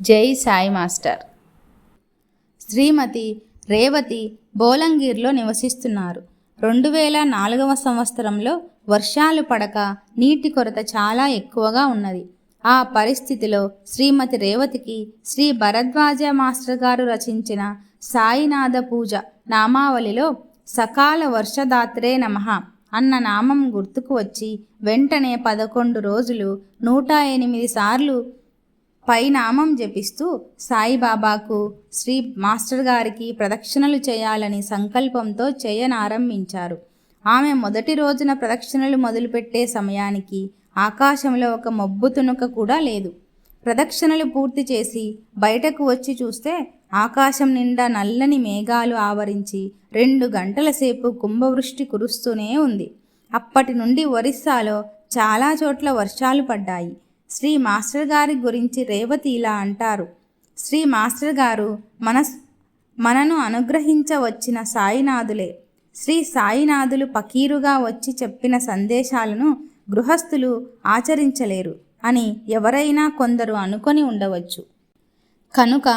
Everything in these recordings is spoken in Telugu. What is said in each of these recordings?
జై సాయి మాస్టర్. శ్రీమతి రేవతి బోలంగీర్లో నివసిస్తున్నారు. రెండు వేల నాలుగవ సంవత్సరంలో వర్షాలు పడక నీటి కొరత చాలా ఎక్కువగా ఉన్నది. ఆ పరిస్థితిలో శ్రీమతి రేవతికి శ్రీ భరద్వాజ మాస్టర్ గారు రచించిన సాయినాథ పూజ నామావళిలో సకాల వర్షదాత్రే నమః అన్న నామం గుర్తుకు వచ్చి వెంటనే పదకొండు రోజులు నూట ఎనిమిది సార్లు పై నామం జపిస్తూ సాయిబాబాకు శ్రీ మాస్టర్ గారికి ప్రదక్షిణలు చేయాలని సంకల్పంతో చేయనారంభించారు. ఆమె మొదటి రోజున ప్రదక్షిణలు మొదలుపెట్టే సమయానికి ఆకాశంలో ఒక మబ్బు తునుక కూడా లేదు. ప్రదక్షిణలు పూర్తి చేసి బయటకు వచ్చి చూస్తే ఆకాశం నిండా నల్లని మేఘాలు ఆవరించి రెండు గంటల సేపు కుంభవృష్టి కురుస్తూనే ఉంది. అప్పటి నుండి ఒరిస్సాలో చాలా చోట్ల వర్షాలు పడ్డాయి. శ్రీ మాస్టర్ గారి గురించి రేవతి ఇలా అంటారు. శ్రీ మాస్టర్ గారు మన మనను అనుగ్రహించవచ్చిన సాయినాథులే. శ్రీ సాయినాథులు పకీరుగా వచ్చి చెప్పిన సందేశాలను గృహస్థులు ఆచరించలేరు అని ఎవరైనా కొందరు అనుకొని ఉండవచ్చు. కనుక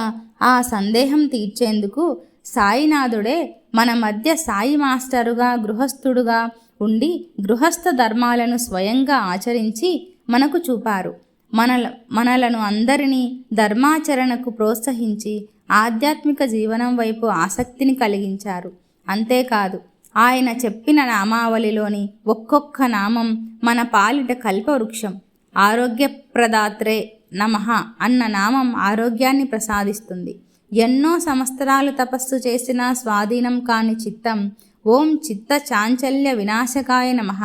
ఆ సందేహం తీర్చేందుకు సాయినాథుడే మన మధ్య సాయి మాస్టరుగా గృహస్థుడుగా ఉండి గృహస్థ ధర్మాలను స్వయంగా ఆచరించి మనకు చూపారు. మనల మనలను అందరినీ ధర్మాచరణకు ప్రోత్సహించి ఆధ్యాత్మిక జీవనం వైపు ఆసక్తిని కలిగించారు. అంతేకాదు ఆయన చెప్పిన నామావళిలోని ఒక్కొక్క నామం మన పాలిట కల్పవృక్షం. ఆరోగ్యప్రదాత్రే నమః అన్న నామం ఆరోగ్యాన్ని ప్రసాదిస్తుంది. ఎన్నో సంవత్సరాలు తపస్సు చేసిన స్వాధీనం కాని చిత్తం ఓం చిత్త చాంచల్య వినాశకాయ నమః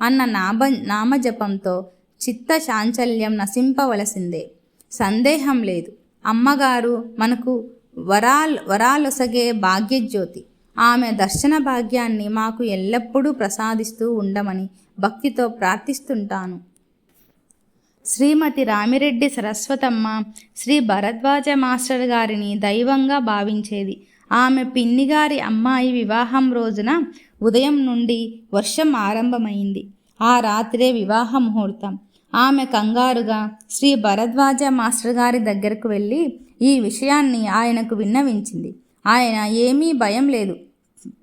అన్న నామ నామజపంతో చిత్త చాంచల్యం నశింపవలసిందే. సందేహం లేదు. అమ్మగారు మనకు వరాల్ వరాలొసగే భాగ్యజ్యోతి. ఆమె దర్శన భాగ్యాన్ని మాకు ఎల్లప్పుడూ ప్రసాదిస్తూ ఉండమని భక్తితో ప్రార్థిస్తుంటాను. శ్రీమతి రామిరెడ్డి సరస్వతమ్మ శ్రీ భరద్వాజ మాస్టర్ గారిని దైవంగా భావించేది. ఆమె పిన్నిగారి అమ్మాయి వివాహం రోజున ఉదయం నుండి వర్షం ఆరంభమైంది. ఆ రాత్రే వివాహ ముహూర్తం. ఆమె కంగారుగా శ్రీ భరద్వాజ మాస్టర్ గారి దగ్గరకు వెళ్ళి ఈ విషయాన్ని ఆయనకు విన్నవించింది. ఆయన ఏమీ భయం లేదు.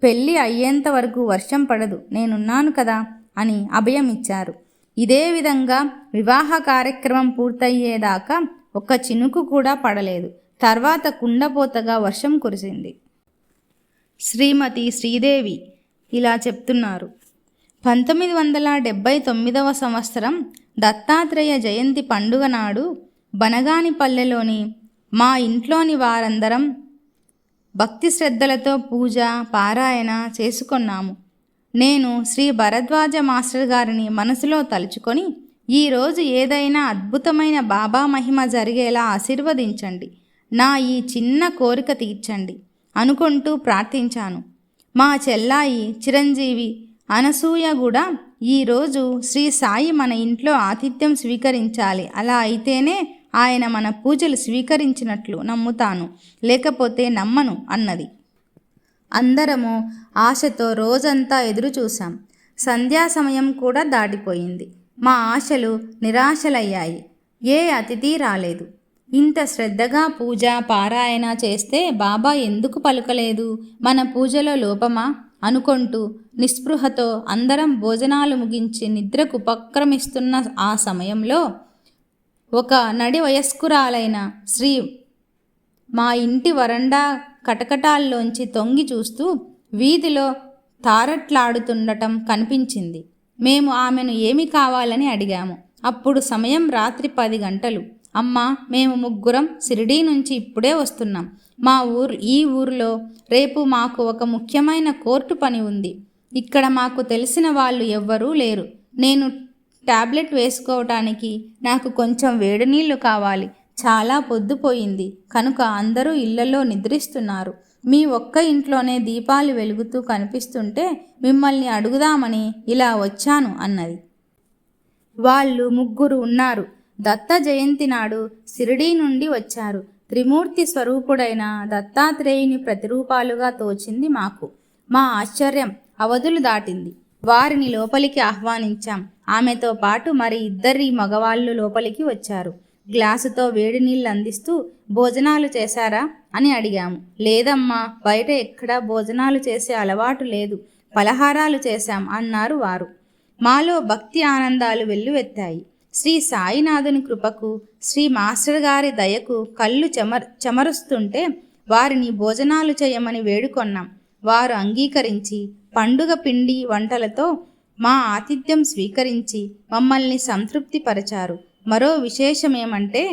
పెళ్ళి అయ్యేంత వరకు వర్షం పడదు. నేనున్నాను కదా అని అభయం ఇచ్చారు ఇదే విధంగా వివాహ కార్యక్రమం పూర్తయ్యేదాకా ఒక్క చినుకు కూడా పడలేదు. తర్వాత కుండపోతగా వర్షం కురిసింది. శ్రీమతి శ్రీదేవి ఇలా చెప్తున్నారు. పంతొమ్మిది వందల డెబ్భై తొమ్మిదవ సంవత్సరం దత్తాత్రేయ జయంతి పండుగ నాడు బనగానిపల్లెలోని మా ఇంట్లోని వారందరం భక్తి శ్రద్ధలతో పూజ పారాయణ చేసుకున్నాము. నేను శ్రీ భరద్వాజ మాస్టర్ గారిని మనసులో తలుచుకొని ఈరోజు ఏదైనా అద్భుతమైన బాబా మహిమ జరిగేలా ఆశీర్వదించండి. నా ఈ చిన్న కోరిక తీర్చండి అనుకుంటూ ప్రార్థించాను. మా చెల్లాయి చిరంజీవి అనసూయ కూడా ఈరోజు శ్రీ సాయి మన ఇంట్లో ఆతిథ్యం స్వీకరించాలి. అలా అయితేనే ఆయన మన పూజలు స్వీకరించినట్లు నమ్ముతాను. లేకపోతే నమ్మను అన్నది. అందరము ఆశతో రోజంతా ఎదురు చూశాం. సంధ్యా సమయం కూడా దాటిపోయింది. మా ఆశలు నిరాశలయ్యాయి. ఏ అతిథి రాలేదు. ఇంత శ్రద్ధగా పూజ పారాయణ చేస్తే బాబా ఎందుకు పలుకలేదు? మన పూజలో లోపమా? అనుకుంటూ నిస్పృహతో అందరం భోజనాలు ముగించి నిద్రకు ఉపక్రమిస్తున్న ఆ సమయంలో ఒక నడి వయస్కురాలైన శ్రీ మా ఇంటి వరండా కటకటాల్లోంచి తొంగి చూస్తూ వీధిలో తారట్లాడుతుండటం కనిపించింది. మేము ఆమెను ఏమి కావాలని అడిగాము. అప్పుడు సమయం రాత్రి పది గంటలు. అమ్మ మేము ముగ్గురం షిరిడీ నుంచి ఇప్పుడే వస్తున్నాం. మా ఊరు ఈ ఊరిలో రేపు మాకు ఒక ముఖ్యమైన కోర్టు పని ఉంది. ఇక్కడ మాకు తెలిసిన వాళ్ళు ఎవ్వరూ లేరు. నేను టాబ్లెట్ వేసుకోవటానికి నాకు కొంచెం వేడి నీళ్ళు కావాలి. చాలా పొద్దుపోయింది కనుక అందరూ ఇళ్ళలో నిద్రిస్తున్నారు. మీ ఒక్క ఇంట్లోనే దీపాలు వెలుగుతూ కనిపిస్తుంటే మిమ్మల్ని అడుగుదామని ఇలా వచ్చాను అన్నది. వాళ్ళు ముగ్గురు ఉన్నారు. దత్త జయంతి నాడు సిరిడీ నుండి వచ్చారు. త్రిమూర్తి స్వరూపుడైన దత్తాత్రేయుని ప్రతిరూపాలుగా తోచింది మాకు. మా ఆశ్చర్యం అవధులు దాటింది. వారిని లోపలికి ఆహ్వానించాం. ఆమెతో పాటు మరి ఇద్దరి మగవాళ్ళు లోపలికి వచ్చారు. గ్లాసుతో వేడి నీళ్ళు అందిస్తూ భోజనాలు చేశారా? అని అడిగాము. లేదమ్మా బయట ఎక్కడా భోజనాలు చేసే అలవాటు లేదు. పలహారాలు చేశాం అన్నారు వారు. మాలో భక్తి ఆనందాలు వెల్లువెత్తాయి. శ్రీ సాయినాథుని కృపకు శ్రీ మాస్టర్ గారి దయకు కళ్ళు చెమర్ చెమరుస్తుంటే వారిని భోజనాలు చేయమని వేడుకొన్నాం. వారు అంగీకరించి పండుగ పిండి వంటలతో మా ఆతిథ్యం స్వీకరించి మమ్మల్ని సంతృప్తిపరిచారు. మరో విశేషమేమంటే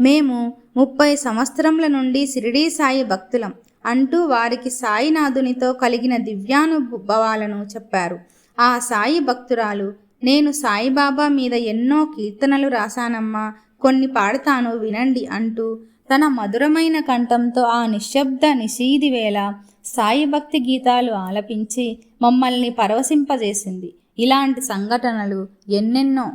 మేము ముప్పై సంవత్సరముల నుండి షిరిడీ సాయి భక్తులం అంటూ వారికి సాయినాథునితో కలిగిన దివ్యానుభవాలను చెప్పారు. ఆ సాయి భక్తురాలు నేను సాయిబాబా మీద ఎన్నో కీర్తనలు రాశానమ్మా. కొన్ని పాడతాను వినండి అంటూ తన మధురమైన కంఠంతో ఆ నిశ్శబ్ద నిషీది వేళ సాయి భక్తి గీతాలు ఆలపించి మమ్మల్ని పరవశింపజేసింది. ఇలాంటి సంఘటనలు ఎన్నెన్నో.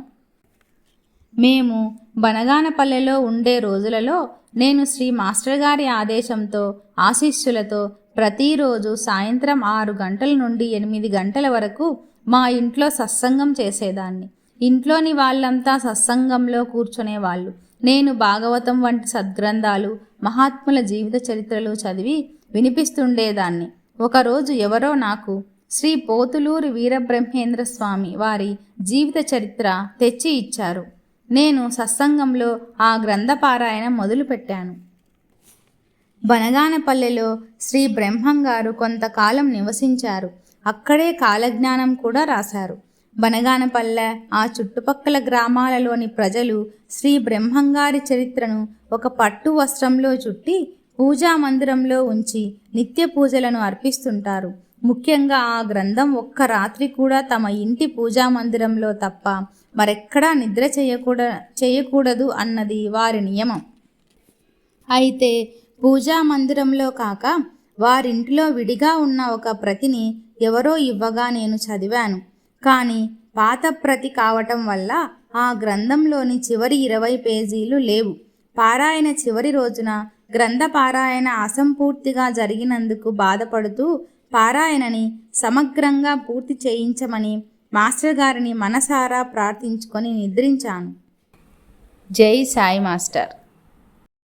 మేము బనగానపల్లెలో ఉండే రోజులలో నేను శ్రీ మాస్టర్ గారి ఆదేశంతో ఆశీస్సులతో ప్రతిరోజు సాయంత్రం ఆరు గంటల నుండి ఎనిమిది గంటల వరకు మా ఇంట్లో సత్సంగం చేసేదాన్ని. ఇంట్లోని వాళ్ళంతా సత్సంగంలో కూర్చునేవాళ్ళు. నేను భాగవతం వంటి సద్గ్రంథాలు మహాత్ముల జీవిత చరిత్రలు చదివి వినిపిస్తుండేదాన్ని. ఒకరోజు ఎవరో నాకు శ్రీ పోతులూరి వీరబ్రహ్మేంద్ర స్వామి వారి జీవిత చరిత్ర తెచ్చి ఇచ్చారు. నేను సత్సంగంలో ఆ గ్రంథపారాయణ మొదలుపెట్టాను. బనగానపల్లెలో శ్రీ బ్రహ్మంగారు కొంతకాలం నివసించారు. అక్కడే కాలజ్ఞానం కూడా రాశారు. బనగానపల్లె ఆ చుట్టుపక్కల గ్రామాలలోని ప్రజలు శ్రీ బ్రహ్మంగారి చరిత్రను ఒక పట్టు వస్త్రంలో చుట్టి పూజా మందిరంలో ఉంచి నిత్య పూజలను అర్పిస్తుంటారు. ముఖ్యంగా ఆ గ్రంథం ఒక్క రాత్రి కూడా తమ ఇంటి పూజా మందిరంలో తప్ప మరెక్కడా నిద్ర చేయకూడ చేయకూడదు అన్నది వారి నియమం. అయితే పూజా మందిరంలో కాక వారింటిలో విడిగా ఉన్న ఒక ప్రతిని ఎవరో ఇవ్వగా నేను చదివాను. కానీ పాత ప్రతి కావటం వల్ల ఆ గ్రంథంలోని చివరి ఇరవై పేజీలు లేవు. పారాయణ చివరి రోజున గ్రంథ పారాయణ అసంపూర్తిగా జరిగినందుకు బాధపడుతూ పారాయణని సమగ్రంగా పూర్తి చేయించమని మాస్టర్ గారిని మనసారా ప్రార్థించుకొని నిద్రించాను. జై సాయి మాస్టర్.